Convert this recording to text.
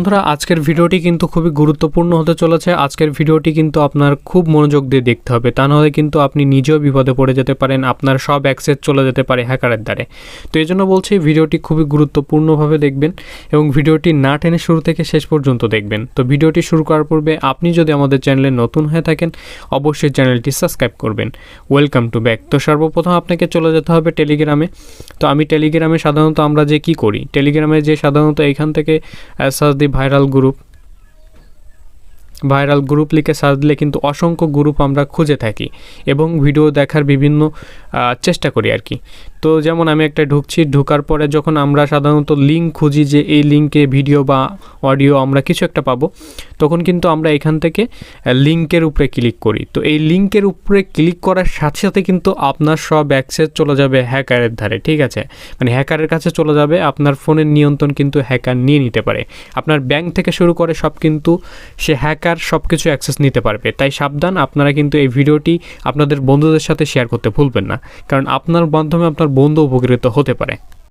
বন্ধুরা, আজকের ভিডিওটি কিন্তু খুবই গুরুত্বপূর্ণ হতে চলেছে। আজকের ভিডিওটি কিন্তু আপনার খুব মনোযোগ দিয়ে দেখতে হবে। তা নাহলে কিন্তু আপনি নিজেও বিপদে পড়ে যেতে পারেন, আপনার সব অ্যাক্সেস চলে যেতে পারে হ্যাকারের দ্বারে। তো এই জন্য বলছি, ভিডিওটি খুবই গুরুত্বপূর্ণভাবে দেখবেন এবং ভিডিওটি না টেনে শুরু থেকে শেষ পর্যন্ত দেখবেন। তো ভিডিওটি শুরু করার পূর্বে আপনি যদি আমাদের চ্যানেলে নতুন হয়ে থাকেন, অবশ্যই চ্যানেলটি সাবস্ক্রাইব করবেন। Welcome to back. তো সর্বপ্রথম আপনাকে চলে যেতে হবে টেলিগ্রামে। তো আমি টেলিগ্রামে সাধারণত আমরা যে কি করি? টেলিগ্রামে যে সাধারণত এখান থেকে search viral group viral group লিখে সার্চ দিলে কিন্তু অসংখ্য গ্রুপ আমরা খুঁজে থাকি এবং ভিডিও দেখার বিভিন্ন চেষ্টা করি আর কি। তো যেমন আমি একটা ঢুকছি, ঢোকার পরে যখন আমরা সাধারণত লিঙ্ক খুঁজি যে এই লিঙ্কে ভিডিও বা অডিও আমরা কিছু একটা পাবো তখন কিন্তু আমরা এখান থেকে লিঙ্কের উপরে ক্লিক করি। তো এই লিঙ্কের উপরে ক্লিক করার সাথে সাথে কিন্তু আপনার সব অ্যাক্সেস চলে যাবে হ্যাকারের ধারে, ঠিক আছে? মানে হ্যাকারের কাছে চলে যাবে, আপনার ফোনের নিয়ন্ত্রণ কিন্তু হ্যাকার নিয়ে নিতে পারে। আপনার ব্যাংক থেকে শুরু করে সব কিন্তু সে হ্যাকার সব কিছু অ্যাক্সেস নিতে পারবে। তাই সাবধান, আপনারা কিন্তু এই ভিডিওটি আপনাদের বন্ধুদের সাথে শেয়ার করতে ভুলবেন না। কারণ আপনার মাধ্যমে আপনার বন্ধু উপকৃত হতে পারে।